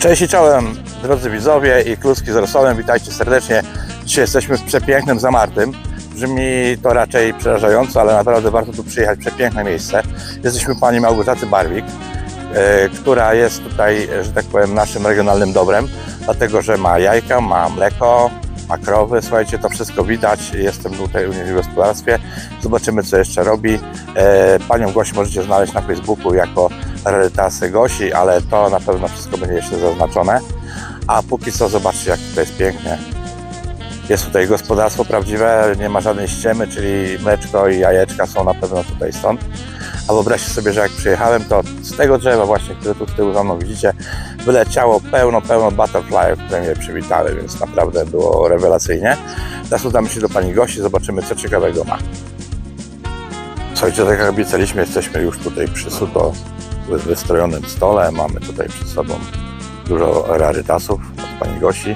Cześć i czołem, drodzy widzowie i kluski z rosołem, witajcie serdecznie. Dzisiaj jesteśmy w przepięknym Zamartym. Brzmi to raczej przerażająco, ale naprawdę warto tu przyjechać, przepiękne miejsce. Jesteśmy pani Małgorzaty Barwik, e, która jest tutaj, że tak powiem, naszym regionalnym dobrem, dlatego że ma jajka, ma mleko, ma krowy, słuchajcie, to wszystko widać. Jestem tutaj u niej w gospodarstwie. Zobaczymy, co jeszcze robi. E, Panią Gosię możecie znaleźć na Facebooku jako rarytasy Gosi, ale to na pewno wszystko będzie jeszcze zaznaczone. A póki co zobaczcie, jak tutaj jest pięknie. Jest tutaj gospodarstwo prawdziwe, nie ma żadnej ściemy, czyli mleczko i jajeczka są na pewno tutaj stąd. A wyobraźcie sobie, że jak przyjechałem, to z tego drzewa właśnie, które tu z tyłu za mną widzicie, wyleciało pełno, pełno butterflyów, które mnie przywitały, więc naprawdę było rewelacyjnie. Teraz udamy się do pani Gosi, zobaczymy, co ciekawego ma. Słuchajcie, tak jak obiecaliśmy, jesteśmy już tutaj przy suto wystrojonym stole. Mamy tutaj przed sobą dużo rarytasów od pani Gosi.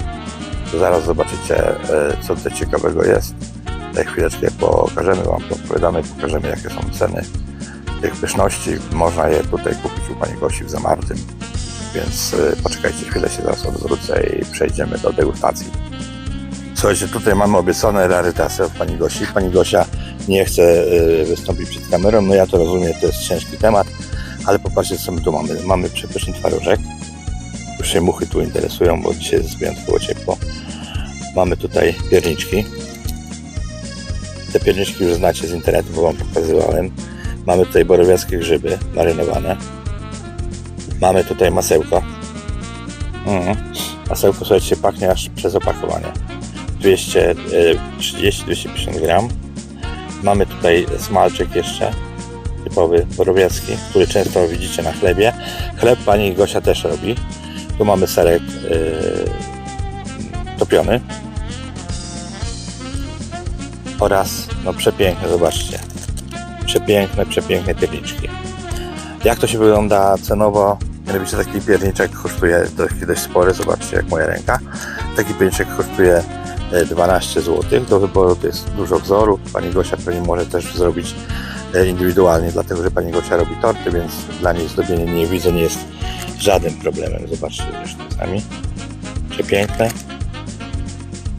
Zaraz zobaczycie, e, co tutaj ciekawego jest. Za chwileczkę pokażemy Wam, opowiadamy, pokażemy, jakie są ceny tych pyszności. Można je tutaj kupić u pani Gosi w Zamartym. Więc e, poczekajcie chwilę, się zaraz odwrócę i przejdziemy do degustacji. Słuchajcie, tutaj mamy obiecane rarytasy od pani Gosi. Pani Gosia nie chce e, wystąpić przed kamerą. No ja to rozumiem, to jest ciężki temat, ale popatrzcie, co my tu mamy. Mamy przepyszny twarożek. Już się muchy tu interesują, bo dzisiaj jest wyjątkowo ciepło. Mamy tutaj pierniczki. Te pierniczki już znacie z internetu, bo Wam pokazywałem. Mamy tutaj borowiackie grzyby marynowane. Mamy tutaj masełko. Mhm. Masełko, słuchajcie, pachnie aż przez opakowanie. 230-250 gram. Mamy tutaj smalczyk jeszcze, typowy borowiecki, który często widzicie na chlebie. Chleb pani Gosia też robi. Tu mamy serek yy, topiony. Oraz, no przepiękne, zobaczcie. Przepiękne, przepiękne pierniczki. Jak to się wygląda cenowo? Mianowicie taki pierniczek kosztuje dość, dość spory, zobaczcie jak moja ręka. Taki pierniczek kosztuje e, 12 zł. Do wyboru to jest dużo wzorów. Pani Gosia pewnie może też zrobić e, indywidualnie, dlatego że pani Gosia robi torty, więc dla niej zdobienie nie widzę nie jest żadnym problemem. Zobaczcie zresztą z nami. Przepiękne.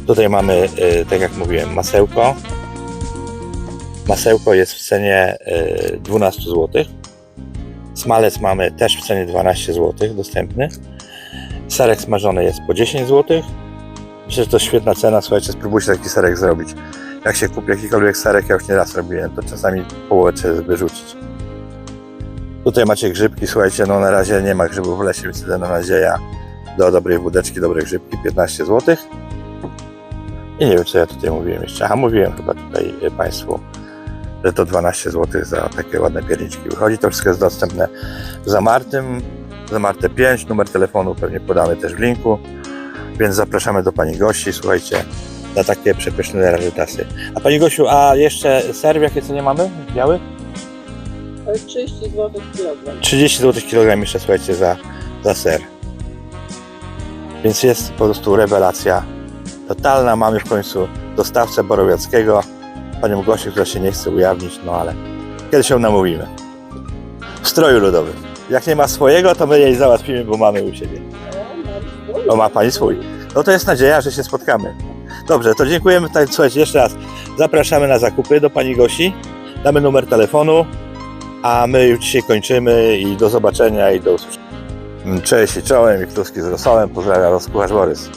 Tutaj mamy, e, tak jak mówiłem, masełko. Masełko jest w cenie e, 12 zł. Smalec mamy też w cenie 12 zł dostępny. Serek smażony jest po 10 zł. Myślę, że to świetna cena. Słuchajcie, spróbujcie taki serek zrobić. Jak się kupi jakikolwiek serek, ja już nie raz robiłem, to czasami połowę trzeba wyrzucić. Tutaj macie grzybki, słuchajcie, no na razie nie ma grzybów w lesie, więc jedyna nadzieja do dobrej wódeczki, dobre grzybki, 15 zł. I nie wiem, co ja tutaj mówiłem jeszcze. A mówiłem chyba tutaj e, Państwu, że to 12 zł za takie ładne pierniczki wychodzi. To wszystko jest dostępne w Zamartym, Zamarte 5, numer telefonu pewnie podamy też w linku, więc zapraszamy do Pani Gości, słuchajcie, na takie przepyszne rarytasy. A Pani Gosiu, a jeszcze ser w jakie cenie mamy? Biały? 30 zł kilogram. 30 zł kilogram jeszcze, słuchajcie, za, za ser. Więc jest po prostu rewelacja totalna. Mamy w końcu dostawcę Borowiackiego, panią Gosię, która się nie chce ujawnić, no ale kiedyś ją namówimy. W stroju ludowym. Jak nie ma swojego, to my jej załatwimy, bo mamy u siebie. O, ma pani swój. No to jest nadzieja, że się spotkamy. Dobrze, to dziękujemy. Tak, słuchajcie, jeszcze raz zapraszamy na zakupy do pani Gosi. Damy numer telefonu, a my już dzisiaj kończymy i do zobaczenia i do usłyszenia. Cześć i czołem i kluski z rosołem. Pozdrawiam Was, Kucharz Borys.